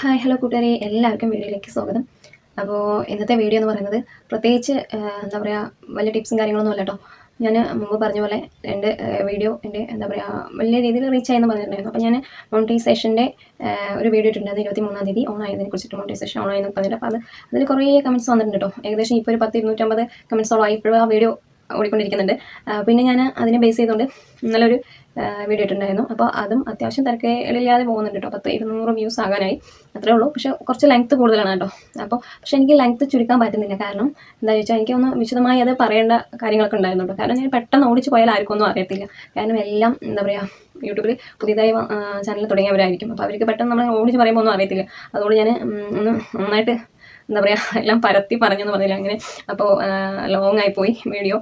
Hi hello കൂട്ടുകാരെ. എല്ലാവർക്കും വീഡിയോയിലേക്ക് സ്വാഗതം. അപ്പോൾ ഇന്നത്തെ വീഡിയോ എന്ന് പറയുന്നത് പ്രത്യേകിച്ച് എന്താ പറയുക വലിയ ടിപ്സും കാര്യങ്ങളൊന്നും അല്ല കേട്ടോ ഞാൻ മുമ്പ് പറഞ്ഞ പോലെ രണ്ട് വീഡിയോ എന്റെ എന്താ പറയുക വലിയ രീതിയിൽ റീച്ച് ആയെന്ന് പറഞ്ഞിട്ടുണ്ടായിരുന്നു. അപ്പോൾ ഞാൻ മോണിറ്റൈസേഷന്റെ ഒരു വീഡിയോ ഇട്ടിട്ടുണ്ടായിരുന്നു ഇരുപത്തി മൂന്നാം തീയതി ഓൺ ആയതിനെ കുറിച്ചിട്ട് മോണിറ്റൈസേഷൻ ഓൺ ആയെന്ന് പറഞ്ഞിട്ട്. അപ്പോൾ അത് അതിൽ കുറേ കമന്റ്സ് വന്നിട്ടുണ്ട് കേട്ടോ ഏകദേശം ഇപ്പോൾ ഒരു പത്ത് ഇരുന്നൂറ്റമ്പത് കമന്റ്സോളം ആയി ഇപ്പോഴും ആ വീഡിയോ ഓടിക്കൊണ്ടിരിക്കുന്നുണ്ട്. പിന്നെ ഞാൻ അതിനെ ബേസ് ചെയ്തുകൊണ്ട് ഇന്നലെ ഒരു വീഡിയോ ഇട്ടിട്ടുണ്ടായിരുന്നു. അപ്പോൾ അതും അത്യാവശ്യം തിരക്കേടില്ലാതെ പോകുന്നുണ്ട് കേട്ടോ. പത്ത് ഇരുന്നൂറ് വ്യൂസ് ആകാനായി. അത്രേ ഉള്ളൂ. പക്ഷേ കുറച്ച് ലെങ്ത്ത് കൂടുതലാണ് കേട്ടോ. അപ്പോൾ പക്ഷേ എനിക്ക് ലെങ്ത്ത് ചുരുക്കാൻ പറ്റുന്നില്ല. കാരണം എന്താ ചോദിച്ചാൽ എനിക്ക് ഒന്ന് വിശദമായി അത് പറയേണ്ട കാര്യങ്ങളൊക്കെ ഉണ്ടായിരുന്നു കേട്ടോ. കാരണം ഞാൻ പെട്ടെന്ന് ഓടിച്ച് പോയാൽ ആർക്കും ഒന്നും അറിയത്തില്ല. കാരണം എല്ലാം എന്താ പറയുക യൂട്യൂബിൽ പുതിയതായി ചാനൽ തുടങ്ങിയവരായിരിക്കും. അപ്പോൾ അവർക്ക് പെട്ടെന്ന് നമ്മൾ ഓടിച്ച് പറയുമ്പോൾ ഒന്നും അറിയത്തില്ല. അതുകൊണ്ട് ഞാൻ ഒന്ന് നന്നായിട്ട് എന്താ പറയുക എല്ലാം പരത്തി പറഞ്ഞെന്ന് പറഞ്ഞില്ല. അങ്ങനെ അപ്പോൾ ലോങ് ആയിപ്പോയി വീഡിയോ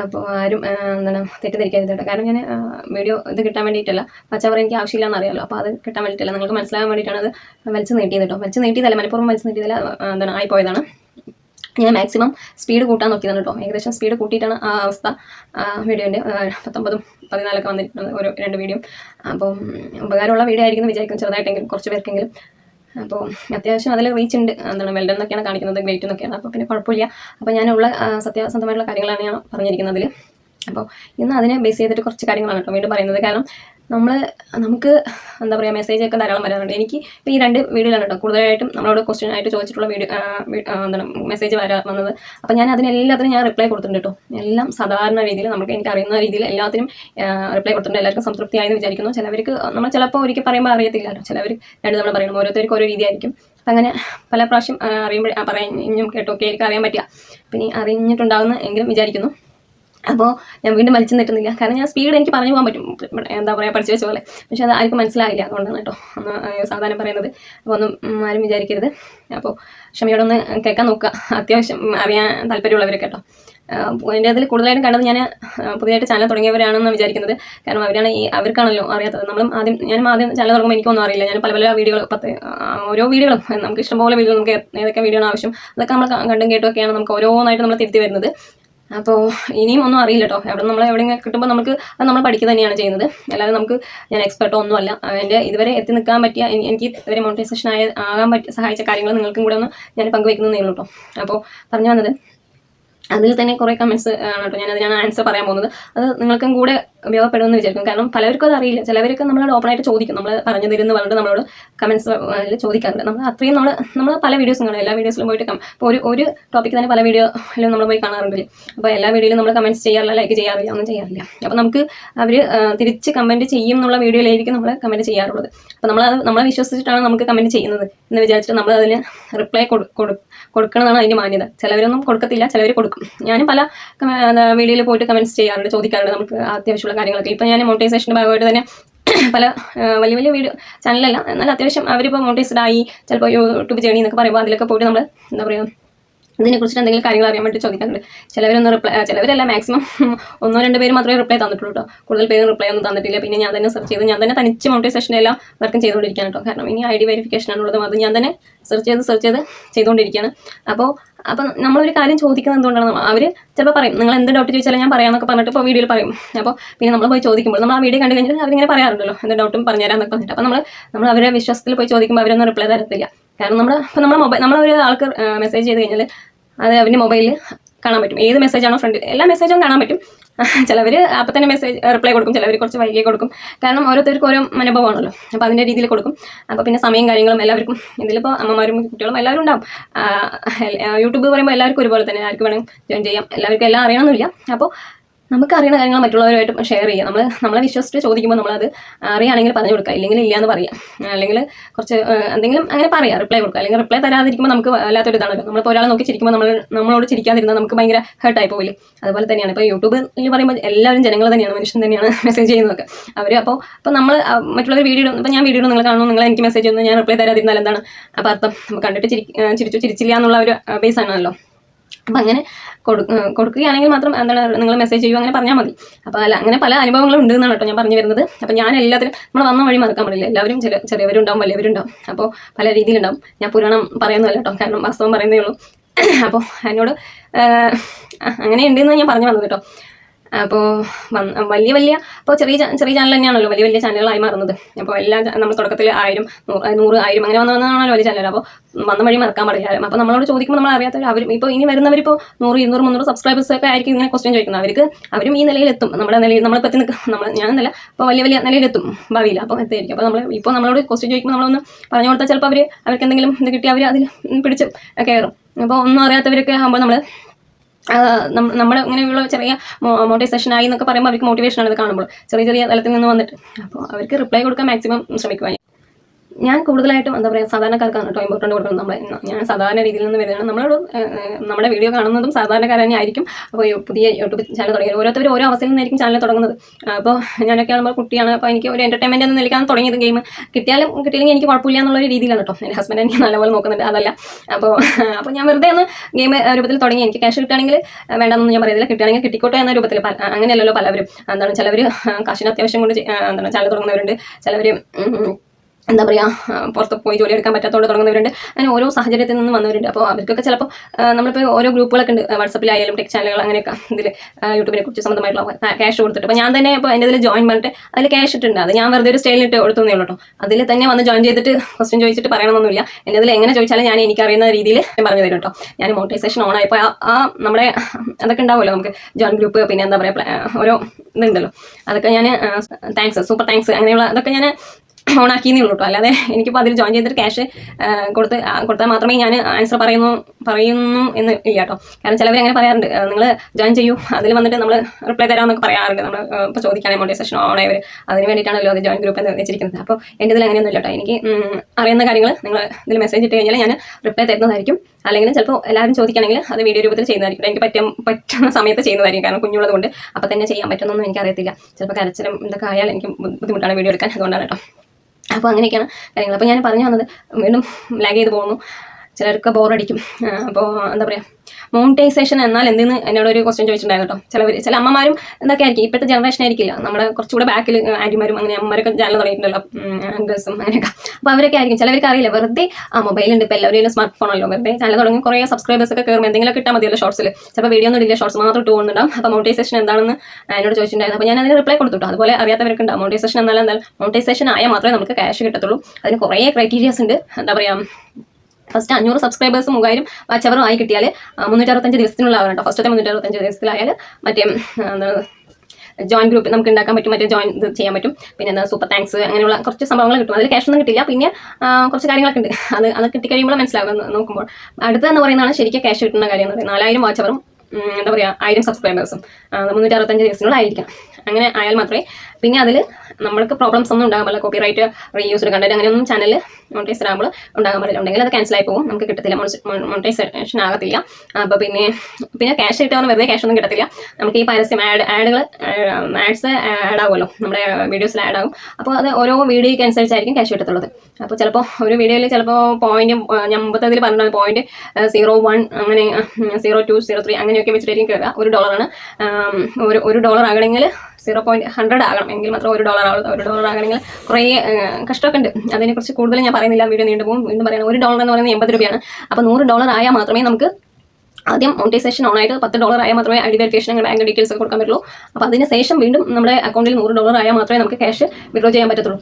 അപ്പോൾ ആരും എന്താണ് തെറ്റിദ്ധരിക്കരുത് കേട്ടോ. കാരണം ഞാൻ വീഡിയോ ഇത് കിട്ടാൻ വേണ്ടിയിട്ടല്ല. പച്ചവറ എനിക്ക് ആവശ്യമില്ലാന്ന് അറിയാമല്ലോ അപ്പോൾ അത് കിട്ടാൻ വേണ്ടിയിട്ടല്ല. നിങ്ങൾക്ക് മനസ്സിലാകാൻ വേണ്ടിയിട്ടാണ് അത് വലിച്ചു നീട്ടിയത് കേട്ടോ. വലിച്ചു നീട്ടിയതല്ല മനഃപൂർവം വലിച്ചു നീട്ടിയതല്ല എന്താണ് ആയിപ്പോയതാണ്. ഞാൻ മാക്സിമം സ്പീഡ് കൂട്ടാൻ നോക്കിയതാണ് കേട്ടോ. ഏകദേശം സ്പീഡ് കൂട്ടിയിട്ടാണ് ആ അവസ്ഥ വീഡിയോന്റെ പത്തൊമ്പതും പതിനാലൊക്കെ വന്നിട്ടുണ്ട് ഓരോ രണ്ട് വീഡിയോ. അപ്പം ഉപകാരമുള്ള വീഡിയോ ആയിരിക്കും വിചാരിക്കും ചെറുതായിട്ടെങ്കിലും കുറച്ച് പേർക്കെങ്കിലും. അപ്പോൾ അത്യാവശ്യം അതിൽ റീച്ച് ഉണ്ട്. എന്താണ് വെൽഡൻ എന്നൊക്കെയാണ് കാണിക്കുന്നത് ഗ്രേറ്റ് എന്നൊക്കെയാണ് അപ്പോൾ പിന്നെ കുഴപ്പമില്ല. അപ്പോൾ ഞാനുള്ള സത്യസന്ധമായിട്ടുള്ള കാര്യങ്ങളാണ് ഞാൻ പറഞ്ഞിരിക്കുന്നതിൽ അപ്പോൾ ഇന്ന് അതിനെ ബേസ് ചെയ്തിട്ട് കുറച്ച് കാര്യങ്ങളാണ് കേട്ടോ. വീണ്ടും പറയുന്നത്. കാരണം നമ്മൾ നമുക്ക് എന്താ പറയുക മെസ്സേജ് ഒക്കെ ധാരാളം വരാറുണ്ട്. എനിക്ക് ഇപ്പോൾ ഈ രണ്ട് വീഡിയോയിലാണ് കേട്ടോ കൂടുതലായിട്ടും നമ്മളോട് ക്വസ്റ്റ്യൻ ആയിട്ട് ചോദിച്ചിട്ടുള്ള വീഡിയോ എന്താണ് മെസ്സേജ് വരാ വന്നത്. അപ്പോൾ ഞാൻ അതിനെല്ലാത്തിനും ഞാൻ റിപ്ലൈ കൊടുത്തിട്ടുണ്ട് കേട്ടോ. എല്ലാം സാധാരണ രീതിയിൽ നമുക്ക് എനിക്ക് അറിയുന്ന രീതിയിൽ എല്ലാത്തിനും റിപ്ലൈ കൊടുത്തിട്ടുണ്ട്. എല്ലാവർക്കും സംതൃപ്തിയായെന്ന് വിചാരിക്കുന്നു. ചിലവർക്ക് നമ്മൾ ചിലപ്പോൾ ഒരിക്കൽ പറയുമ്പോൾ അറിയത്തില്ലല്ലോ ചിലവർ രണ്ട് നമ്മൾ പറയണം ഓരോരുത്തർക്ക് ഓരോ രീതിയായിരിക്കും അപ്പം അങ്ങനെ പല പ്രാവശ്യം അറിയുമ്പോൾ പറയുമ്പോൾ കേട്ടോ എനിക്ക് അറിയാൻ പറ്റുക. പിന്നെ അറിഞ്ഞിട്ടുണ്ടാകുന്ന എങ്കിലും വിചാരിക്കുന്നു. അപ്പോൾ ഞാൻ വീണ്ടും വലിച്ചു നിൽക്കുന്നില്ല കാരണം ഞാൻ സ്പീഡ് എനിക്ക് പറഞ്ഞു പോകാൻ പറ്റും. എന്താ പറയുക പഠിച്ചു വെച്ച പോലെ. പക്ഷേ അത് ആർക്കും മനസ്സിലായില്ല. അതുകൊണ്ടാണ് കേട്ടോ ഒന്ന് സാധാരണ പറയുന്നത്. അപ്പോൾ ഒന്നും ആരും വിചാരിക്കരുത്. അപ്പോൾ ക്ഷമയോടെ ഒന്ന് കേൾക്കാൻ നോക്കുക. അത്യാവശ്യം അറിയാൻ താല്പര്യമുള്ളവരൊക്കെ കേട്ടോ. എന്റെ അതിൽ കൂടുതലായിട്ടും കണ്ടത് ഞാൻ പുതിയതായിട്ട് ചാനൽ തുടങ്ങിയവരാണെന്ന് വിചാരിക്കുന്നത്. കാരണം അവരാണ് ഈ അവർക്കാണല്ലോ അറിയാത്തത്. നമ്മളും ആദ്യം ഞാനും ആദ്യം ചാനൽ തുടങ്ങുമ്പോൾ എനിക്കൊന്നും അറിയില്ല. ഞാൻ പല പല വീഡിയോകൾ പത്ത് ഓരോ വീഡിയോകളും നമുക്ക് ഇഷ്ടംപോലെ വീഡിയോ നമുക്ക് ഏതൊക്കെ വീഡിയോ ആവശ്യം അതൊക്കെ നമ്മൾ കണ്ടും കേട്ടുമൊക്കെയാണ് നമുക്ക് ഓരോന്നായിട്ട് നമ്മൾ തിരുത്തി വരുന്നത്. അപ്പോൾ ഇനിയും ഒന്നും അറിയില്ല കേട്ടോ എവിടെ നമ്മൾ എവിടെയെങ്കിലും കിട്ടുമ്പോൾ നമുക്ക് അത് നമ്മൾ പഠിക്കുക തന്നെയാണ് ചെയ്യുന്നത്. അല്ലാതെ നമുക്ക് ഞാൻ എക്സ്പെർട്ടോ ഒന്നുമല്ല. എന്റെ ഇതുവരെ എത്തി നിൽക്കാൻ പറ്റിയ എനിക്ക് ഇതുവരെ മോണിറ്റൈസേഷൻ ആയ ആകാൻ പറ്റിയ സഹായിച്ച കാര്യങ്ങൾ നിങ്ങൾക്കും കൂടെ ഒന്ന് ഞാൻ പങ്കുവയ്ക്കുന്നതേ ഉള്ളൂ കേട്ടോ അപ്പോൾ പറഞ്ഞു വന്നത് അതിൽ തന്നെ കുറേ കമൻസ് ആണ് കേട്ടോ ഞാൻ അതിനാണ് ആൻസർ പറയാൻ പോകുന്നത്. അത് നിങ്ങൾക്കും കൂടെ ഉപയോഗപ്പെടുമെന്ന് വിചാരിക്കും കാരണം പലർക്കും അത് അറിയില്ല. ചിലവരൊക്കെ നമ്മളോട് ഓപ്പണായിട്ട് ചോദിക്കും. നമ്മൾ പറഞ്ഞു തരുന്ന പറഞ്ഞിട്ട് നമ്മളോട് കമൻസ് ചോദിക്കാറുണ്ട്. നമ്മൾ അത്രയും നമ്മൾ നമ്മൾ പല വീഡിയോസും കാണും. എല്ലാ വീഡിയോസിലും പോയിട്ട് ഇപ്പോൾ ഒരു ഒരു ടോപ്പിക്ക് തന്നെ പല വീഡിയോയിലും നമ്മൾ പോയി കാണാറുണ്ടല്ലേ. അപ്പോൾ എല്ലാ വീഡിയോയിലും നമ്മൾ കമൻസ് ചെയ്യാറില്ല ലൈക്ക് ചെയ്യാറില്ല ഒന്നും ചെയ്യാറില്ല. അപ്പോൾ നമുക്ക് അവർ തിരിച്ച് കമന്റ് ചെയ്യും എന്നുള്ള വീഡിയോയിലായിരിക്കും നമ്മൾ കമന്റ് ചെയ്യാറുള്ളത്. അപ്പോൾ നമ്മളത് നമ്മളെ വിശ്വസിച്ചിട്ടാണ് നമുക്ക് കമന്റ് ചെയ്യുന്നത് എന്ന് വിചാരിച്ചിട്ട് നമ്മൾ അതിന് റിപ്ലൈ കൊടു കൊടു- കൊടുക്കണമെന്നാണ് അതിന്റെ മാന്യത. ചിലവരൊന്നും കൊടുക്കത്തില്ല ചിലവർ കൊടുക്കും. ഞാനും പല വീഡിയോയിൽ പോയിട്ട് കമന്റ്സ് ചെയ്യാറുണ്ട് ചോദിക്കാറുണ്ട് നമുക്ക് അത്യാവശ്യമുള്ള കാര്യങ്ങളൊക്കെ. ഇപ്പം ഞാൻ മോട്ടിവേഷന്റെ ഭാഗമായിട്ട് തന്നെ പല വലിയ വലിയ വീഡിയോ ചാനലല്ല എന്നാൽ അത്യാവശ്യം അവരിപ്പോൾ മോട്ടിവേറ്റഡ് ആയി. ചിലപ്പോൾ യൂട്യൂബ് ജേണി എന്നൊക്കെ പറയുമ്പോൾ അതിലൊക്കെ പോയിട്ട് നമ്മൾ എന്താ പറയുക ഇതിനെക്കുറിച്ച് എന്തെങ്കിലും കാര്യങ്ങൾ അറിയാൻ വേണ്ടി ചോദിക്കാറുണ്ട്. ചിലവരൊന്നും റിപ്ലൈ ചിലവരല്ല മാക്സിമം ഒന്നോ രണ്ടോ പേര് മാത്രമേ റിപ്ലൈ തന്നിട്ടുള്ളൂ കേട്ടോ കൂടുതൽ പേര് റിപ്ലൈ ഒന്നും തന്നിട്ടില്ല. പിന്നെ ഞാൻ തന്നെ സെർച്ച് ചെയ്ത് ഞാൻ തന്നെ തനിച്ച് മോട്ടിവേഷന്റെ എല്ലാം വർക്കും ചെയ്തുകൊണ്ടിരിക്കുകയാണ് കേട്ടോ കാരണം ഇനി ഐ ഡി വെരിഫിക്കേഷൻ ആണുള്ളത് അത് ഞാൻ തന്നെ സെർച്ച് ചെയ്ത് സെർച്ച് ചെയ്ത് ചെയ്തുകൊണ്ടിരിക്കുകയാണ്. അപ്പോൾ അപ്പം നമ്മളൊരു കാര്യം ചോദിക്കുന്നത് എന്തുകൊണ്ടാണ് അവർ ചിലപ്പോൾ പറയും നിങ്ങൾ എന്ത് ഡൗട്ട് ചോദിച്ചാലും ഞാൻ പറയാമെന്നൊക്കെ പറഞ്ഞിട്ട് ഇപ്പോൾ വീഡിയോയിൽ പറയും. അപ്പോൾ പിന്നെ നമ്മൾ പോയി ചോദിക്കുമ്പോൾ നമ്മൾ ആ വീഡിയോ കണ്ടു കഴിഞ്ഞിട്ട് അവരിങ്ങനെ പറയാറുണ്ടല്ലോ എന്ത് ഡൗട്ടും പറഞ്ഞുതരാമെന്നൊക്കെ പറഞ്ഞിട്ട്. അപ്പോൾ നമ്മൾ നമ്മൾ അവരെ വിശ്വാസത്തിൽ പോയി ചോദിക്കുമ്പോൾ അവരൊന്നും റിപ്ലൈ തരത്തില്ല. കാരണം നമ്മൾ ഇപ്പോൾ നമ്മൾ മൊബൈൽ നമ്മളൊരു ആൾക്ക് മെസ്സേജ് ചെയ്ത് കഴിഞ്ഞാൽ അത് അവന്റെ മൊബൈലിൽ കാണാൻ പറ്റും. ഏത് മെസ്സേജാണോ ഫ്രണ്ട് എല്ലാ മെസ്സേജും കാണാൻ പറ്റും. ചിലവർ അപ്പം തന്നെ മെസ്സേജ് റിപ്ലൈ കൊടുക്കും. ചിലവർ കുറച്ച് വൈകിയേ കൊടുക്കും. കാരണം ഓരോരുത്തർക്കും ഓരോ അനുഭവമാണല്ലോ അപ്പോൾ അതിന്റെ രീതിയിൽ കൊടുക്കും. അപ്പോൾ പിന്നെ സമയം കാര്യങ്ങളും എല്ലാവർക്കും ഇതിലിപ്പോൾ അമ്മമാരും കുട്ടികളും എല്ലാവരും ഉണ്ടാവും. യൂട്യൂബ് പറയുമ്പോൾ എല്ലാവർക്കും ഒരുപോലെ തന്നെ ആർക്ക് വേണമെങ്കിൽ ജോയിൻ ചെയ്യാം. എല്ലാവർക്കും എല്ലാം അറിയണമെന്നില്ല അപ്പോൾ നമുക്ക് അറിയുന്ന കാര്യങ്ങൾ മറ്റുള്ളവരുമായിട്ട് ഷെയർ ചെയ്യാം. നമ്മൾ നമ്മളെ വിശ്വസിച്ച് ചോദിക്കുമ്പോൾ നമ്മളത് അറിയുകയാണെങ്കിൽ പറഞ്ഞു കൊടുക്കുക. ഇല്ലെങ്കിൽ ഇല്ല എന്ന് പറയാം. അല്ലെങ്കിൽ കുറച്ച് എന്തെങ്കിലും അങ്ങനെ പറയാം. റിപ്ലൈ കൊടുക്കുക. അല്ലെങ്കിൽ റിപ്ലൈ തരാതിരിക്കുമ്പോൾ നമുക്ക് വല്ലാത്തൊരു ഇതാണല്ലോ. നമ്മളിപ്പോൾ ഒരാളെ നോക്കി ചിരിക്കുമ്പോൾ നമ്മൾ നമ്മളോട് ചിരിക്കാതിരുന്നാൽ നമുക്ക് ഭയങ്കര ഹേർട്ടായി പോവില്ലേ? അതുപോലെ തന്നെയാണ്. ഇപ്പോൾ യൂട്യൂബിൽ പറയുമ്പോൾ എല്ലാവരും ജനങ്ങൾ തന്നെയാണ്. മനുഷ്യൻ തന്നെയാണ് മെസ്സേജ് ചെയ്യുന്നതൊക്കെ. അവർ അപ്പോൾ അപ്പോൾ നമ്മൾ മറ്റുള്ളവർ വീഡിയോ ഇപ്പോൾ ഞാൻ വീഡിയോ നിങ്ങൾ കാണുന്നു. നിങ്ങൾ എനിക്ക് മെസ്സേജ് ഒന്നും ഞാൻ റിപ്ലൈ തരാതിരുന്നാൽ എന്താണ്? അപ്പോൾ അർത്ഥം. കണ്ടിട്ട് ചിരി ചിരിച്ചു ചിരിച്ചില്ല എന്നുള്ള ഒരു ബേസ് ആണല്ലോ. അപ്പം അങ്ങനെ കൊടു കൊടുക്കുകയാണെങ്കിൽ മാത്രം എന്താണ് നിങ്ങൾ മെസ്സേജ് ചെയ്യുക അങ്ങനെ പറഞ്ഞാൽ മതി. അപ്പോൾ അല്ല അങ്ങനെ പല അനുഭവങ്ങളും ഉണ്ട് എന്നാണ് കേട്ടോ ഞാൻ പറഞ്ഞു വരുന്നത്. അപ്പം ഞാൻ എല്ലാത്തിനും നമ്മൾ വന്ന വഴി മറക്കാൻ പാടില്ല. എല്ലാവരും ചെറിയ ചെറിയവരുണ്ടാവും വലിയവരുണ്ടാവും. അപ്പോൾ പല രീതിയിലുണ്ടാവും. ഞാൻ പുരാണം പറയുന്നതല്ല കേട്ടോ കാരണം വാസ്തവം പറയുന്നേ ഉള്ളൂ. അപ്പോൾ എന്നോട് അങ്ങനെയുണ്ടെന്ന് ഞാൻ പറഞ്ഞു വന്നത് കേട്ടോ. അപ്പോൾ വലിയ വലിയ അപ്പോൾ ചെറിയ ചെറിയ ചാനൽ തന്നെയാണല്ലോ വലിയ വലിയ ചാനലുകളായി മാറുന്നത്. അപ്പോൾ എല്ലാ നമ്മൾ തുടക്കത്തിൽ ആയിരം നൂറ് ആയിരം അങ്ങനെ വന്നു വന്നതാണല്ലോ വലിയ ചാനൽ അപ്പോൾ വന്ന വഴി മറക്കാൻ പാടില്ല. അപ്പോൾ നമ്മളോട് ചോദിക്കുമ്പോൾ നമ്മൾ അറിയാത്തവർ അവരും ഇപ്പോൾ ഇനി വരുന്നവരിപ്പോൾ നൂറ് ഇരുന്നൂറ് മുന്നൂറ് സബ്സ്ക്രൈബേഴ്സ് ഒക്കെ ആയിരിക്കും ഇങ്ങനെ ക്വസ്റ്റ്യൻ ചോദിക്കുന്നത്. അവർക്ക് അവരും ഈ നിലയിലെത്തും. നമ്മുടെ നിലയിൽ നമ്മളെ പറ്റി നിൽക്കും നമ്മൾ ഞാനെന്നല്ല. അപ്പോൾ വലിയ വലിയ നിലയിലെത്തും ഭാവിയിൽ. അപ്പോൾ എത്തിയായിരിക്കും അപ്പോൾ നമ്മൾ ഇപ്പോൾ നമ്മളോട് ക്വസ്റ്റ്യൻ ചോദിക്കുമ്പോൾ നമ്മളൊന്ന് പറഞ്ഞു കൊടുത്താൽ ചിലപ്പോൾ അവർ അവർക്ക് എന്തെങ്കിലും ഇത് കിട്ടി അവർ അതിൽ പിടിച്ച് കയറും. അപ്പോൾ ഒന്നും അറിയാത്തവരൊക്കെ ആകുമ്പോൾ നമ്മൾ നമ്മൾ ഇങ്ങനെയുള്ള ചെറിയ മോട്ടിവേഷൻ ആയി എന്നൊക്കെ പറയുമ്പോൾ അവർക്ക് മോട്ടിവേഷൻ ആണ് ഇത് കാണുമ്പോൾ. ചെറിയ ചെറിയ തലത്തിൽ നിന്ന് വന്നിട്ട്. അപ്പോൾ അവർക്ക് റിപ്ലൈ കൊടുക്കാൻ മാക്സിമം ശ്രമിക്കുക ഞാൻ കൂടുതലായിട്ടും എന്താ പറയുക സാധാരണക്കാർക്കാണ് കേട്ടോ ഇമ്പോർട്ടന്റ് കൊടുക്കുന്നത്. നമ്മളെ ഞാൻ സാധാരണ രീതിയിൽ നിന്ന് വരുന്നത് നമ്മളോട് നമ്മുടെ വീഡിയോ കാണുന്നതും സാധാരണക്കാർ തന്നെ ആയിരിക്കും. അപ്പോൾ പുതിയ യൂട്യൂബ് ചാനൽ തുടങ്ങിയത്. ഓരോരുത്തർ ഓരോ അവസ്ഥയിൽ നിന്നായിരിക്കും ചാനൽ തുടങ്ങുന്നത്. അപ്പോൾ ഞാനൊക്കെ ആകുമ്പോൾ കുട്ടിയാണ്. അപ്പോൾ എനിക്ക് ഒരു എന്റർടൈൻമെന്റ് എന്ന നിലയ്ക്കാണ് തുടങ്ങിയത് ഗെയിം കിട്ടിയാലും കിട്ടിയില്ലെങ്കിൽ എനിക്ക് കുഴപ്പമില്ല എന്നുള്ളൊരു രീതിയിലാണ് കേട്ടോ. എന്റെ ഹസ്ബൻഡ് എനിക്ക് നല്ലപോലെ നോക്കുന്നുണ്ട്. അതല്ല. അപ്പോൾ അപ്പോൾ ഞാൻ വെറുതെ ഒന്ന് ഗെയിം രൂപത്തിൽ തുടങ്ങി. എനിക്ക് ക്യാഷ് കിട്ടുകയാണെങ്കിൽ വേണ്ടെന്നൊന്നും ഞാൻ പറയുന്നില്ല കിട്ടുകയാണെങ്കിൽ കിട്ടിക്കോട്ടെ എന്ന രൂപത്തിൽ. അങ്ങനെയല്ലോ പലവരും. എന്താണ് ചിലവർ കാശിന് അത്യാവശ്യം കൊണ്ട് എന്താണ് ചാനൽ തുടങ്ങുന്നവരുണ്ട്. ചിലവർ എന്താ പറയുക പുറത്ത് പോയി ജോലി എടുക്കാൻ പറ്റാത്തതുകൊണ്ട് തുടങ്ങുന്നവരുണ്ട്. അങ്ങനെ ഓരോ സാഹചര്യത്തിൽ നിന്ന് വന്നവരുണ്ട്. അപ്പോൾ അവർക്കൊക്കെ ചിലപ്പോൾ നമ്മളിപ്പോൾ ഓരോ ഗ്രൂപ്പുകളൊക്കെ ഉണ്ട്. വാട്സപ്പിലായാലും ടെക് ചാനലുകൾ അങ്ങനെയൊക്കെ ഇതിൽ യൂട്യൂബിനെ കുറിച്ച് സംബന്ധമായിട്ടുള്ള ക്യാഷ് കൊടുത്തിട്ട്. അപ്പോൾ ഞാൻ തന്നെ ഇപ്പോൾ എന്റെ ഇതിൽ ജോയിൻ പറഞ്ഞിട്ട് അതിൽ ക്യാഷ് ഇട്ടുണ്ട് അത് ഞാൻ വെറുതെ ഒരു സ്റ്റൈലിട്ട് കൊടുത്തേ ഉള്ളൂ കേട്ടോ അതിൽ തന്നെ വന്ന് ജോയിൻ ചെയ്തിട്ട് ക്വസ്റ്റ്യൻ ചോദിച്ചിട്ട് പറയണമെന്നൊന്നുമില്ല എന്റെ ഇതിൽ എങ്ങനെ ചോദിച്ചാലും ഞാൻ എനിക്ക് അറിയുന്ന രീതിയിൽ ഞാൻ പറഞ്ഞു തരും കേട്ടോ ഞാൻ മോട്ടിവേഷൻ ഓൺ ആയപ്പോൾ ആ നമ്മുടെ അതൊക്കെ ഉണ്ടാവുമല്ലോ നമുക്ക് ജോയിൻ ഗ്രൂപ്പ് പിന്നെ എന്താ പറയുക ഓരോ ഇതുണ്ടല്ലോ. അതൊക്കെ ഞാൻ താങ്ക്സ് സൂപ്പർ താങ്ക്സ് അങ്ങനെയുള്ള അതൊക്കെ ഞാൻ ഓണാക്കിയെന്നേ ഉള്ളൂ കേട്ടോ അല്ലാതെ എനിക്കിപ്പോൾ അതിൽ ജോയിൻ ചെയ്തിട്ട് ക്യാഷ് കൊടുത്ത് കൊടുത്താൽ മാത്രമേ ഞാൻ ആൻസർ പറയുന്നു പറയുന്നു എന്ന് ഇല്ല കേട്ടോ കാരണം ചിലവർ അങ്ങനെ പറയാറുണ്ട്. നിങ്ങൾ ജോയിൻ ചെയ്യൂ. അതിൽ വന്നിട്ട് നമ്മൾ റിപ്ലൈ തരാമെന്നൊക്കെ പറയാറുണ്ട്. നമ്മൾ ഇപ്പോൾ ചോദിക്കാനേ മോട്ടിവേഷൻ ഓൺ ആയവർ അതിന് വേണ്ടിയിട്ടാണല്ലോ അത് ജോയിൻ ഗ്രൂപ്പ് എന്ന് വെച്ചിരിക്കുന്നത്. അപ്പോൾ എന്റെ ഇതിൽ അങ്ങനെയൊന്നും ഇല്ല കേട്ടോ എനിക്ക് അറിയുന്ന കാര്യങ്ങൾ നിങ്ങൾ ഇതിൽ മെസ്സേജ് ഇട്ട് കഴിഞ്ഞാൽ ഞാൻ റിപ്ലൈ തരുന്നതായിരിക്കും. അല്ലെങ്കിൽ ചിലപ്പോൾ എല്ലാവരും ചോദിക്കുകയാണെങ്കിൽ അത് വീഡിയോ രൂപത്തിൽ ചെയ്യുന്നതായിരിക്കും. എനിക്ക് പറ്റും പറ്റുന്ന സമയത്ത് ചെയ്യുന്നതായിരിക്കും. കാരണം കുഞ്ഞുള്ളത് കൊണ്ട് അപ്പോൾ തന്നെ ചെയ്യാൻ പറ്റുന്നൊന്നും എനിക്കറിയത്തില്ല. ചിലപ്പോൾ കരച്ചിലും ഇതൊക്കെ ആയാൽ എനിക്ക് ബുദ്ധിമുട്ടാണ് വീഡിയോ എടുക്കാൻ. അതുകൊണ്ടാണ് കേട്ടോ. അപ്പോൾ അങ്ങനെയൊക്കെയാണ് കാര്യങ്ങൾ. അപ്പോൾ ഞാൻ പറഞ്ഞു വന്നത് വീണ്ടും ലാഗ് ചെയ്ത് പോകുന്നു. ചിലർക്ക് ബോറടിക്കും. അപ്പോൾ എന്താ പറയുക മോണിറ്റൈസേഷൻ എന്നാൽ എന്തെന്ന് എന്നോട് ഒരു ക്വസ്റ്റ്യൻ ചോദിച്ചിട്ടുണ്ടായിരുന്നു കേട്ടോ. ചിലവർ ചില അമ്മമാരും എന്തൊക്കെ ആയിരിക്കും. ഇപ്പോഴത്തെ ജനറേഷൻ ആയിരിക്കില്ല. നമ്മുടെ കുറച്ചുകൂടെ ബാക്കിൽ ആന്റിമാരും അങ്ങനെ അമ്മമാരൊക്കെ ചാനൽ തുടങ്ങിയിട്ടുണ്ടല്ലോ. അങ്കിൾസും അങ്ങനെയൊക്കെ. അപ്പോൾ അവരൊക്കെ ആയിരിക്കും. ചിലവർക്ക് അറിയില്ല. വെറുതെ ആ മൊബൈലുണ്ട് ഇപ്പോൾ എല്ലാവരും സ്മാർട്ട് ഫോണല്ലോ വെറുതെ ചാനൽ തുടങ്ങി കുറേ സബ്സ്ക്രൈബേഴ്സ് ഒക്കെ കയറുമ്പോൾ എന്തെങ്കിലും കിട്ടാൽ മതിയല്ലോ ഷോർട്സിൽ ചിലപ്പോൾ വീഡിയോ ഒന്നും ഇല്ല ഷോർട്സ് മാത്രം ഇട്ട് പോകുന്നുണ്ടാവും. അപ്പോൾ മോണിറ്റൈസേഷൻ എന്താണെന്ന് എന്നോട് ചോദിച്ചിട്ടുണ്ടായിരുന്നു. അപ്പോൾ ഞാൻ അതിന് റിപ്ലൈ കൊടുത്തു അതുപോലെ അറിയാത്തവർക്ക് ഉണ്ടാവും മോണിറ്റൈസേഷൻ എന്നാൽ എന്നാൽ മോണിറ്റൈസേഷൻ ആയാൽ മാത്രമേ നമുക്ക് ക്യാഷ് കിട്ടത്തുള്ളൂ. അതിന് കുറേ ക്രൈറ്റീരിയാസ് ഉണ്ട്. എന്താ പറയുക ഫസ്റ്റ് അഞ്ഞൂറ് സബ്സ്ക്രൈബേഴ്സ് മൂവായിരം വാച്ച് ആയി കിട്ടിയാൽ മുന്നൂറ്റി അറുപത്തഞ്ച് ദിവസത്തിനുള്ള ആവണം കേട്ടോ ഫസ്റ്റത്തെ മുന്നൂറ്റി അറുപത്തഞ്ച് ദിവസത്തിലായാൽ മറ്റേ എന്താണ് ജോയിൻ ഗ്രൂപ്പ് നമുക്ക് ഉണ്ടാക്കാൻ പറ്റും മറ്റേ ജോയിൻ ഇത് ചെയ്യാൻ പറ്റും. പിന്നെ എന്താ സൂപ്പർ താങ്ക്സ് അങ്ങനെയുള്ള കുറച്ച് സംഭവങ്ങൾ കിട്ടും. അതിൽ ക്യാഷ് ഒന്നും കിട്ടില്ല പിന്നെ കുറച്ച് കാര്യങ്ങളൊക്കെ ഉണ്ട്. അത് അത് കിട്ടിക്കഴിയുമ്പോൾ മനസ്സിലാവും നോക്കുമ്പോൾ. അടുത്തതെന്ന് പറയുന്നതാണ് ശരിക്കും ക്യാഷ് കിട്ടുന്ന കാര്യം എന്ന് പറയുന്നത്. നാലായിരം വാച്ചവറും എന്താ പറയുക ആയിരം സബ്സ്ക്രൈബേഴ്സും മുന്നൂറ്റി അറുപത്തഞ്ച് ദിവസത്തിനുള്ളിലായിരിക്കണം അങ്ങനെ ആയാൽ മാത്രമേ പിന്നെ അതിൽ നമ്മൾക്ക് പ്രോബ്ലംസ് ഒന്നും ഉണ്ടാകാൻ പറ്റില്ല. കോപ്പി റൈറ്റ് റീയൂസ്ഡ് കണ്ടന്റ് അങ്ങനെയൊന്നും ചാനൽ മോണിറ്റൈസ് ആകുമ്പോൾ ഉണ്ടാകാൻ പറ്റില്ല. ഉണ്ടെങ്കിൽ അത് ക്യാൻസൽ ആയി പോകും. നമുക്ക് കിട്ടത്തില്ല. മോണിറ്റൈസേഷൻ ആകത്തില്ല. അപ്പോൾ പിന്നെ പിന്നെ ക്യാഷ് കിട്ടാൻ വെറുതെ ക്യാഷ് ഒന്നും കിട്ടത്തില്ല. നമുക്ക് ഈ പരസ്യം ആഡ് ആഡുകൾ ആഡ്സ് ആഡ് ആകുമല്ലോ നമ്മുടെ വീഡിയോസിൽ ആഡ് ആകും. അപ്പോൾ അത് ഓരോ വീഡിയോയ്ക്ക് അനുസരിച്ചായിരിക്കും ക്യാഷ് കിട്ടത്തുള്ളത്. അപ്പോൾ ചിലപ്പോൾ ഒരു വീഡിയോയിൽ ചിലപ്പോൾ പോയിന്റ് ഞാൻ മുമ്പത്തതിൽ പറഞ്ഞ പോയിന്റ് സീറോ വൺ അങ്ങനെ സീറോ ടു സീറോ ത്രീ അങ്ങനെയൊക്കെ വെച്ചിട്ടായിരിക്കും കയറുക ഒരു ഡോളറാണ് ഒരു ഒരു ഡോളർ ആകണമെങ്കിൽ സീറോ പോയിന്റ് ഹൺഡ്രഡ് ആകണം. എങ്കിൽ മാത്രം ഒരു ഡോളർ ആവുള്ളൂ. ഒരു ഡോളർ ആകണമെങ്കിൽ കുറേ കഷ്ടമൊക്കെ ഉണ്ട്. അതിനെക്കുറിച്ച് കൂടുതൽ ഞാൻ പറയുന്നില്ല. വീഡിയോ നീണ്ടു പോകും. വീണ്ടും പറയുന്നത് ഒരു ഡോളർ എന്ന് പറയുന്നത് എൺപത് രൂപയാണ്. അപ്പോൾ നൂറ് ഡോളർ ആയാൽ മാത്രമേ നമുക്ക് ആദ്യം മോണിറ്റൈസേഷൻ ഓൺ ആയിട്ട് പത്ത് ഡോളർ ആയാൽ മാത്രമേ I D verification bank details കൊടുക്കാൻ പറ്റുള്ളൂ. അപ്പോൾ അതിന് ശേഷം വീണ്ടും നമ്മുടെ അക്കൗണ്ടിൽ നൂറ് ഡോളർ ആയാൽ മാത്രമേ നമുക്ക് ക്യാഷ് വിഡ്രോ ചെയ്യാൻ പറ്റത്തുള്ളൂ.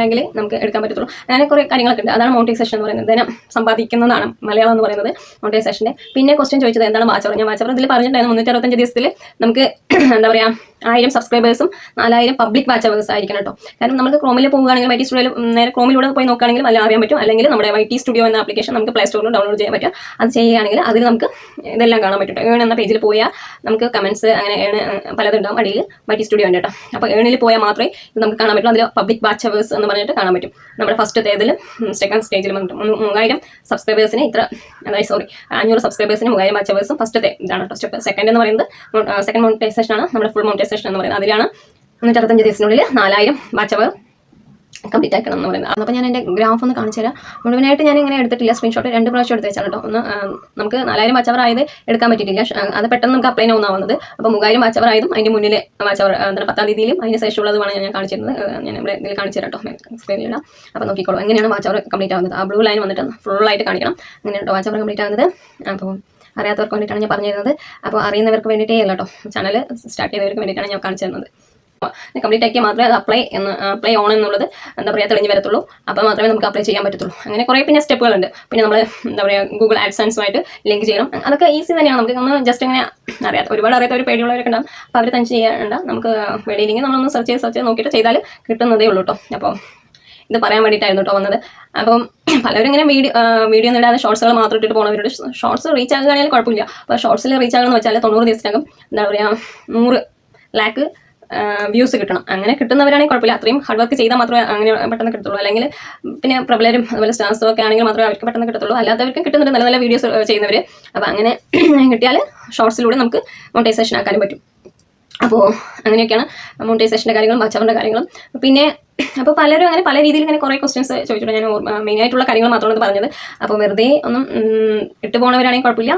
ബാങ്കിൽ നമുക്ക് എടുക്കാൻ പറ്റത്തുള്ളൂ. അങ്ങനെ കുറേ കാര്യങ്ങളൊക്കെ ഉണ്ട്. അതാണ് മോണിറ്റൈസേഷൻ എന്ന് പറയുന്നത്. ധനം സമ്പാദിക്കുന്നതാണ് മലയാളം എന്ന് പറയുന്നത് മോണിറ്റൈസേഷന്റെ പിന്നെ ക്വസ്റ്റ്യൻ ചോദിച്ചത് എന്താണ് വാച്ചവർ? ഞാൻ വാച്ചവർ ഇതിൽ പറഞ്ഞിട്ടുണ്ടായിരുന്നു മുന്നൂറ്റി അറുപത്തഞ്ച് ദിവസത്തിൽ നമുക്ക് എന്താ പറയുക ആയിരം സബ്സ്ക്രൈബേഴ്സും നാലായിരം പബ്ലിക് വാച്ചവേഴ്സ് ആയിരിക്കണം കേട്ടോ. കാരണം നമുക്ക് ക്രോമിൽ പോവുകയാണെങ്കിൽ വൈ ടി സ്റ്റുഡിയോയിൽ നേരെ ക്രോമിലൂടെ പോയി നോക്കുകയാണെങ്കിൽ നല്ല അറിയാൻ പറ്റും. അല്ലെങ്കിൽ നമ്മുടെ വൈ ടി സ്റ്റുഡിയോ എന്ന ആപ്ലിക്കേഷൻ നമുക്ക് പ്ലേ സ്റ്റോറിൽ ഡൗൺലോഡ് ചെയ്യാൻ പറ്റും. അത് ചെയ്യുകയാണെങ്കിൽ അതിൽ നമുക്ക് ഇതെല്ലാം കാണാൻ പറ്റും ഏൺ എന്ന പേജിൽ പോയാൽ നമുക്ക് കമൻസ് അങ്ങനെ ഏൺ പലതുണ്ടാവും അടിയിൽ വൈ ടി സ്റ്റുഡിയോ ഉണ്ട് കേട്ടോ. അപ്പോൾ ഏണിൽ പോയാൽ മാത്രമേ ഇത് നമുക്ക് കാണാൻ പറ്റുള്ളൂ. അതിൽ പബ്ലിക് വാച്ചവേഴ്സ് എന്ന് പറഞ്ഞിട്ട് കാണാൻ പറ്റും. നമ്മുടെ ഫസ്റ്റ് തേതിലും സെക്കൻഡ് സ്റ്റേജിലും വന്നിട്ട് മൂവായിരം സബ്സ്ക്രൈബേഴ്സിന് ഇത്ര അതായത് സോറി അഞ്ഞൂറ് സബ്സ്ക്രൈബേഴ്സിന് മൂവായിരം വാച്ചവേഴ്സും ഫസ്റ്റ് തേ ഇതാണ് ഫസ്റ്റ് സ്റ്റെപ്പ് സെക്കൻഡ് എന്ന് പറയുന്നത് സെക്കൻഡ് മോണിറ്റൈസേഷൻ ആണ്. നമ്മുടെ ഫുൾ മോണിറ്റൈസേഷൻ എന്ന് പറയുന്നത്. അതിലാണ് മുന്നൂറ്റി അറുപത്തഞ്ച് ദിവസത്തിനുള്ളിൽ നാലായിരം വാച്ചവർ കംപ്ലീറ്റ് ആക്കണം എന്ന് പറയുന്നത്. അപ്പോൾ ഞാൻ എന്റെ ഗ്രാഫ് ഒന്ന് കാണിച്ചു തരാം. മുഴുവനായിട്ട് ഞാൻ ഇങ്ങനെ എടുത്തിട്ടില്ല. സ്ക്രീൻഷോട്ട് രണ്ട് പ്രാവശ്യം എടുത്ത് വെച്ചാൽ കേട്ടോ. ഒന്ന് നമുക്ക് നാലായിരം വാച്ചവർ ആയത് എടുക്കാൻ പറ്റിയിട്ടില്ല. അത് പെട്ടെന്ന് നമുക്ക് അപ്ലൈ ഒന്നാവുന്നത് അപ്പോൾ മൂവായിരം വാച്ചവർ ആയതും അതിന്റെ മുന്നിൽ വാച്ചവർ എന്താണ് പത്താം തീയതിയിലും അതിന് ശേഷമുള്ളതുമാണ് ഞാൻ കാണിച്ചിരുന്നത്. ഞാൻ ഇവിടെ ഇതിൽ കാണിച്ചു തരാം കേട്ടോ. അപ്പോൾ നോക്കിക്കോളൂ. എങ്ങനെയാണ് വാച്ചവർ കംപ്ലീറ്റ് ആവുന്നത്? ആ ബ്ലൂ ലൈൻ വന്നിട്ട് ഫുള്ളായിട്ട് കാണിക്കണം. അങ്ങനെയാണ് കേട്ടോ വാച്ചവർ കംപ്ലീറ്റ് ആവുന്നത്. അപ്പോൾ അറിയാത്തവർക്ക് വേണ്ടിയിട്ടാണ് ഞാൻ പറഞ്ഞു തരുന്നത് അപ്പോൾ അറിയുന്നവർക്ക് വേണ്ടിയിട്ടേ അല്ല കേട്ടോ. ചാനൽ സ്റ്റാർട്ട് ചെയ്തവർക്ക് വേണ്ടിയിട്ടാണ് ഞാൻ കാണിച്ചു തരുന്നത്. കംപ്ലീറ്റ് ആക്കിയാൽ മാത്രമേ അത് അപ്ലൈ എന്ന് അപ്ലൈ ഓൺ എന്നുള്ളത് എന്താ പറയുക തെളിഞ്ഞ് വരത്തുള്ളൂ. അപ്പോൾ മാത്രമേ നമുക്ക് അപ്ലൈ ചെയ്യാൻ പറ്റത്തുള്ളൂ. അങ്ങനെ കുറേ പിന്നെ സ്റ്റെപ്പുകളുണ്ട് പിന്നെ നമ്മൾ എന്താ പറയുക ഗൂഗിൾ ആഡ്സൻസുമായിട്ട് ലിങ്ക് ചെയ്യണം. അതൊക്കെ ഈസി തന്നെയാണ്. നമുക്ക് ഒന്ന് ജസ്റ്റ് ഇങ്ങനെ അറിയാത്ത ഒരുപാട് അറിയാത്ത ഒരു പേടിയുള്ളവരൊക്കെ ഉണ്ടാവും. അപ്പോൾ അവർ തന്നെ ചെയ്യേണ്ട. നമുക്ക് വെളിയിലെങ്കിൽ നമ്മളൊന്ന് സെർച്ച് ചെയ്ത് സെർച്ച് ചെയ്ത് നോക്കിയിട്ട് ചെയ്താൽ കിട്ടുന്നതേ ഉള്ളൂ കേട്ടോ അപ്പോൾ ഇത് പറയാൻ വേണ്ടിയിട്ടായിരുന്നു കേട്ടോ വന്നത്. അപ്പം പലരും ഇങ്ങനെ വീഡിയോ വീഡിയോ ഒന്നും ഇടാതെ ഷോർട്സുകൾ മാത്രം ഇട്ടിട്ട് പോകുന്നവരോട് ഷോർട്സ് റീച്ച് ആകുകയാണെങ്കിൽ കുഴപ്പമില്ല. അപ്പോൾ ഷോർട്സിൽ റീച്ച് ആകണമെന്ന് വെച്ചാൽ തൊണ്ണൂറ് ദിവസത്തിനകം എന്താ പറയുക നൂറ് ലാക്ക് വ്യൂസ് കിട്ടണം. അങ്ങനെ കിട്ടുന്നവരാണെങ്കിൽ കുഴപ്പമില്ല. അത്രയും ഹാർഡ് വർക്ക് ചെയ്താൽ മാത്രമേ അങ്ങനെ പെട്ടെന്ന് കിട്ടത്തുള്ളൂ. അല്ലെങ്കിൽ പിന്നെ പ്രബലരും അതുപോലെ സ്റ്റാർസും ഒക്കെ ആണെങ്കിൽ മാത്രമേ അവർക്ക് പെട്ടെന്ന് കിട്ടത്തുള്ളൂ. അല്ലാത്തവർക്കും കിട്ടുന്നുണ്ട് നല്ല നല്ല വീഡിയോസ് ചെയ്യുന്നവർ അപ്പോൾ അങ്ങനെ കിട്ടിയാൽ ഷോർട്സിലൂടെ നമുക്ക് മോണിറ്റൈസേഷൻ ആക്കാനും പറ്റും. അപ്പോൾ അങ്ങനെയൊക്കെയാണ് മോണിറ്റൈസേഷന്റെ കാര്യങ്ങളും വാച്ചവറിന്റെ കാര്യങ്ങളും. പിന്നെ അപ്പോൾ പലരും അങ്ങനെ പല രീതിയിൽ ഇങ്ങനെ കുറേ ക്വസ്റ്റ്യൻസ് ചോദിച്ചിട്ടുണ്ട്. ഞാൻ മെയിൻ ആയിട്ടുള്ള കാര്യങ്ങൾ മാത്രമാണ് പറഞ്ഞത്. അപ്പോൾ വെറുതെ ഒന്നും ഇട്ട് പോകുന്നവരാണെങ്കിൽ കുഴപ്പമില്ല.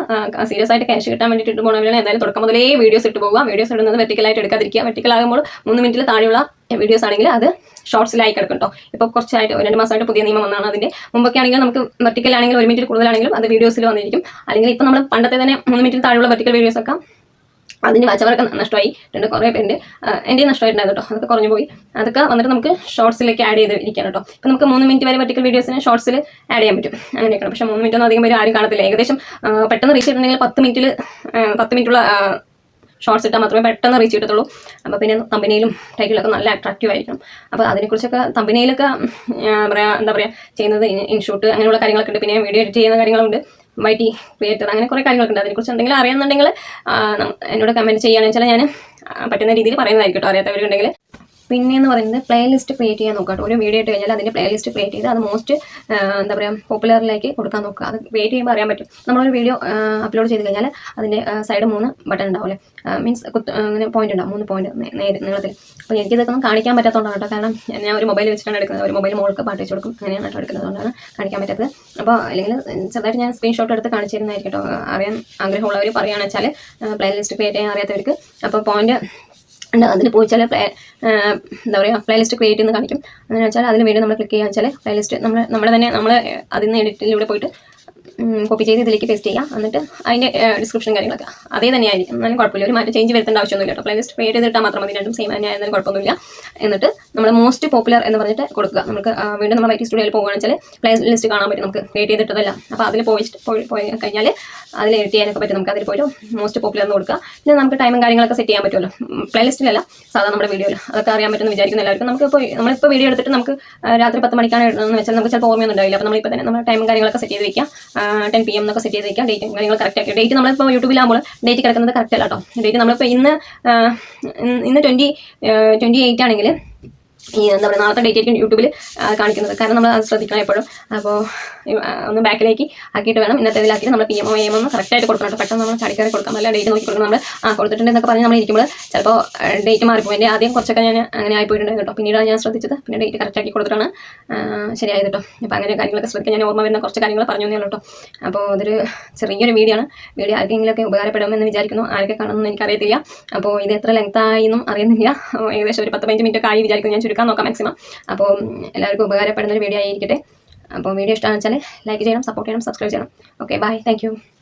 സീരിയസ് ആയിട്ട് ക്യാഷ് കിട്ടാൻ വേണ്ടിയിട്ട് ഇട്ട് പോകുന്നവരാണെങ്കിൽ എന്തായാലും തുടക്കം മുതലേ വീഡിയോസ് ഇട്ട് പോകുക വീഡിയോസ് ഇടുന്നത് വെർട്ടിക്കലായിട്ട് എടുക്കാതിരിക്കുക. വെർട്ടിക്കൽ ആകുമ്പോൾ മൂന്ന് മിനിറ്റിൽ താഴെയുള്ള വീഡിയോസ് ആണെങ്കിൽ അത് ഷോർട്സിലായി കിടക്കും കേട്ടോ ഇപ്പോൾ കുറച്ചായിട്ട് രണ്ട് മാസമായിട്ട് പുതിയ നിയമം വന്നാണ് അതിന്റെ മുമ്പൊക്കെ ആണെങ്കിൽ നമുക്ക് വെർട്ടിക്കൽ ആണെങ്കിൽ ഒരു മിനിറ്റിൽ കൂടുതലാണെങ്കിലും അത് വീഡിയോസിൽ വന്നിരിക്കും. അല്ലെങ്കിൽ ഇപ്പോൾ നമ്മൾ പണ്ടത്തെ തന്നെ മൂന്ന് മിനിറ്റിൽ താഴെയുള്ള വെർട്ടിക്കൽ വീഡിയോസ് ഒക്കെ അതിന് വാച്ചവർക്ക് നഷ്ടമായി. രണ്ട് കുറേ പേരുണ്ട്. എന്റെ നഷ്ടമായിട്ടുണ്ടായിരുന്നു കേട്ടോ. അതൊക്കെ കുറഞ്ഞു പോയി. അതൊക്കെ വന്നിട്ട് നമുക്ക് ഷോർട്സിലേക്ക് ആഡ് ചെയ്ത് ഇരിക്കാം കേട്ടോ. ഇപ്പം നമുക്ക് മൂന്ന് മിനിറ്റ് വരെ വെർട്ടിക്കൽ വീഡിയോസിന് ഷോർട്സിൽ ആഡ് ചെയ്യാൻ പറ്റും. അങ്ങനെയൊക്കെയാണ്. പക്ഷേ മൂന്ന് മിനിറ്റ് ഒന്നും അധികം പേര് ആരും കാണത്തില്ല. ഏകദേശം പെട്ടെന്ന് റീച്ച് ചെയ്തിട്ടുണ്ടെങ്കിൽ പത്ത് മിനിറ്റിൽ പത്ത് മിനിറ്റുള്ള ഷോർട്സ് ഇട്ടാൽ മാത്രമേ പെട്ടെന്ന് റീച്ച് കിട്ടത്തുള്ളൂ. അപ്പോൾ പിന്നെ കമ്പനിയിലും ടൈറ്റിലൊക്കെ നല്ല അട്രാക്റ്റീവ് ആയിരിക്കണം. അപ്പോൾ അതിനെക്കുറിച്ചൊക്കെ കമ്പനിയിലൊക്കെ പറയാ എന്താ പറയുക ചെയ്യുന്നത് ഇൻഷൂട്ട് അങ്ങനെയുള്ള കാര്യങ്ങളൊക്കെ ഉണ്ട്. പിന്നെ വീഡിയോ എഡിറ്റ് ചെയ്യുന്ന കാര്യങ്ങളുണ്ട്. വൈറ്റി ക്രിയേറ്റർ അങ്ങനെ കുറേ കാര്യങ്ങളൊക്കെ ഉണ്ട് അതിനെക്കുറിച്ച് എന്തെങ്കിലും അറിയാമെന്നുണ്ടെങ്കിൽ എന്നോട് കമന്റ് ചെയ്യുകയാണെന്ന് വെച്ചാൽ ഞാൻ പറ്റുന്ന രീതിയിൽ പറയുന്നതായിരിക്കും കേട്ടോ. അറിയാത്തവരുണ്ടെങ്കിൽ. പിന്നെ എന്ന് പറയുന്നത് പ്ലേലിസ്റ്റ് ക്രിയേറ്റ് ചെയ്യാൻ നോക്കാം ഒരു വീഡിയോ ഇട്ട് കഴിഞ്ഞാൽ അതിന്റെ പ്ലേലിസ്റ്റ് ക്രിയേറ്റ് ചെയ്ത് അത് മോസ്റ്റ് എന്താ പറയുക പോപ്പുലറിലേക്ക് കൊടുക്കാൻ നോക്കുക. അത് ക്രിയേറ്റ് ചെയ്യുമ്പോൾ അറിയാൻ പറ്റും. നമ്മളൊരു വീഡിയോ അപ്ലോഡ് ചെയ്ത് കഴിഞ്ഞാൽ അതിന്റെ സൈഡ് മൂന്ന് ബട്ടൺ ഉണ്ടാവില്ലേ? മീൻസ് കുത്ത് അങ്ങനെ പോയിന്റ് ഉണ്ടാവും. മൂന്ന് പോയിന്റ് നേരെ നീളത്തിൽ. അപ്പോൾ എനിക്കിതൊക്കെ ഒന്നും കാണിക്കാൻ പറ്റാത്തതുകൊണ്ടാണ് കേട്ടോ. കാരണം ഞാൻ ഒരു മൊബൈൽ വെച്ചിട്ടാണ് എടുക്കുന്നത്. ഒരു മൊബൈൽ മോൾക്ക് പാട്ട് വെച്ച് കൊടുക്കും. അങ്ങനെയാണ് കേട്ടോ എടുക്കുന്നതുകൊണ്ടാണ് കാണിക്കാൻ പറ്റാത്തത്. അപ്പോൾ അല്ലെങ്കിൽ ചെറുതായിട്ട് ഞാൻ സ്ക്രീൻഷോട്ട് എടുത്ത് കാണിച്ചിരുന്നായിരിക്കും കേട്ടോ. അറിയാൻ ആഗ്രഹമുള്ളവർ പറയുകയാണെന്ന് വെച്ചാൽ പ്ലേലിസ്റ്റ് ക്രിയേറ്റ് ചെയ്യാൻ അറിയാത്തവർക്ക്. അപ്പോൾ പോയിന്റ് ഉണ്ട്. അതിൽ പോയി വെച്ചാൽ പ്ലേ എന്താ പറയുക പ്ലേലിസ്റ്റ് ക്രിയേറ്റ് ചെയ്യുന്നത് കാണിക്കും. അങ്ങനെ വെച്ചാൽ അതിന് വേണ്ടി നമ്മൾ ക്ലിക്ക് ചെയ്യുക വെച്ചാൽ പ്ലേലിസ്റ്റ് നമ്മൾ നമ്മൾ തന്നെ നമ്മൾ അതിൽ നിന്ന് എഡിറ്റിലൂടെ പോയിട്ട് കോപ്പി ചെയ്ത് ഇതിലേക്ക് പേസ്റ്റ് ചെയ്യാം. എന്നിട്ട് അതിന്റെ ഡിസ്ക്രിപ്ഷൻ കാര്യങ്ങളൊക്കെ. അതേ തന്നെ ആയിരിക്കും എന്നാലും കുഴപ്പമില്ല. ഒരു മാറ്റം ചേഞ്ച് വരുത്തേണ്ട ആവശ്യമൊന്നുമില്ല കേട്ടോ. പ്ലേ ലിസ്റ്റ് പേര് ചെയ്തിട്ടാൽ മാത്രം മതി. രണ്ടും സെയിം തന്നെ ആയിരുന്നാലും കുഴപ്പമൊന്നുമില്ല. എന്നിട്ട് നമ്മൾ മോസ്റ്റ് പോപ്പുലർ എന്ന് പറഞ്ഞിട്ട് കൊടുക്കുക. നമുക്ക് വീണ്ടും നമ്മൾ ഐ ടി സ്റ്റുഡിയോയിൽ പോകുകയാണെന്ന് വെച്ചാൽ പ്ലേ ലിസ്റ്റ് കാണാൻ പറ്റും. നമുക്ക് ക്രിയേറ്റ് ചെയ്തിട്ടതല്ല. അപ്പോൾ അതിൽ പോയിട്ട് പോയി കഴിഞ്ഞാൽ അതിൽ എഡിറ്റ് ചെയ്യാനൊക്കെ പറ്റും. നമുക്ക് അതിൽ പോയിട്ട് മോസ്റ്റ് പോപ്പുലർ എന്ന് കൊടുക്കുക. പിന്നെ നമുക്ക് ടൈമും കാര്യങ്ങളൊക്കെ സെറ്റ് ചെയ്യാൻ പറ്റുമല്ലോ. പ്ലേ ലിസ്റ്റിലല്ല സാധാരണ നമ്മുടെ വീഡിയോയിൽ അതൊക്കെ അറിയാൻ പറ്റുമെന്ന് വിചാരിക്കുന്ന എല്ലാവർക്കും. നമുക്ക് ഇപ്പോൾ നമ്മളിപ്പോൾ വീഡിയോ എടുത്തിട്ട് നമുക്ക് രാത്രി പത്ത് മണിക്കാണ് ഇടുന്നതെന്ന് വെച്ചാൽ നമുക്ക് ചിലപ്പോൾ ഓർമ്മയൊന്നും ഉണ്ടാവില്ല. അപ്പോൾ നമ്മളിപ്പോൾ തന്നെ നമ്മുടെ ടൈമും കാര്യങ്ങളൊക്കെ സെറ്റ് ചെയ്ത് വെക്കാം ടെൻ പി എം എന്നൊക്കെ സെറ്റ് ചെയ്ത് ഡേറ്റ് കാര്യങ്ങൾ കറക്റ്റ് ആക്കി. ഡേറ്റ് നമ്മളിപ്പോൾ യൂട്യൂബിലാകുമ്പോൾ ഡേറ്റ് കിടക്കുന്നത് കറക്റ്റ് അല്ല കേട്ടോ ഡേറ്റ് നമ്മളിപ്പോൾ ഇന്ന് ഇന്ന് ട്വന്റി ട്വന്റി എയ്റ്റ് ആണെങ്കിൽ ഈ എന്താ പറയുക നാളത്തെ ഡേറ്റ് ആയിരിക്കും യൂട്യൂബിൽ കാണിക്കുന്നത്. കാരണം നമ്മൾ അത് ശ്രദ്ധിക്കണം എപ്പോഴും. അപ്പോൾ ഒന്ന് ബാക്കിലേക്ക് ആക്കിയിട്ട് വേണം. ഇന്നത്തെ ഇതിലാക്കി നമ്മൾ പി എം ഒ എം ഒന്ന് കറക്റ്റായിട്ട് കൊടുക്കണം പെട്ടെന്ന് നമ്മൾ ചടിക്കാറി കൊടുക്കാം. അല്ല ഡേറ്റ് നോക്കി കൊടുക്കണം നമ്മൾ ആ കൊടുത്തിട്ടുണ്ട് എന്നൊക്കെ പറഞ്ഞ് നമ്മൾ ഇരിക്കുമ്പോൾ ചിലപ്പോൾ ഡേറ്റ് മാറിപ്പോയി എന്റെ ആദ്യം കുറച്ചൊക്കെ ഞാൻ അങ്ങനെ ആയിപ്പോയിട്ടുണ്ട് കേട്ടോ. പിന്നീടാണ് ഞാൻ ശ്രദ്ധിച്ചത് പിന്നെ ഡേറ്റ് കറക്റ്റാക്കി കൊടുത്തിട്ടാണ് ശരിയായത് കേട്ടോ. അപ്പോൾ അങ്ങനെ കാര്യങ്ങളൊക്കെ ശ്രദ്ധിക്കാൻ ഞാൻ ഓർമ്മ വരുന്ന കുറച്ച് കാര്യങ്ങൾ പറഞ്ഞു തന്നേ ഉള്ളൂ കേട്ടോ. അപ്പോൾ അതൊരു ചെറിയൊരു വീഡിയോ ആണ്. വീഡിയോ ആർക്കെങ്കിലുമൊക്കെ ഉപകാരപ്പെടുമെന്ന് വിചാരിക്കുന്നു. ആരൊക്കെ കാണുമെന്ന് എനിക്കറിയത്തില്ല. അപ്പോൾ ഇത് എത്ര ലെങ്ത് ആയി എന്നും അറിയുന്നില്ല. ഏകദേശം ഒരു പത്ത് പതിനഞ്ച് മിനിറ്റ് ഒക്കെ ആയി വിചാരിക്കുന്നു ഞാൻ ചുരുക്കാൻ നോക്കാം മാക്സിമം അപ്പോൾ എല്ലാവർക്കും ഉപകാരപ്പെടുന്ന ഒരു വീഡിയോ ആയിരിക്കട്ടെ. അപ്പോൾ വീഡിയോ ഇഷ്ടമാണെന്ന് വെച്ചാൽ ലൈക്ക് ചെയ്യണം സപ്പോർട്ട് ചെയ്യണം സബ്സ്ക്രൈബ് ചെയ്യണം. Okay bye thank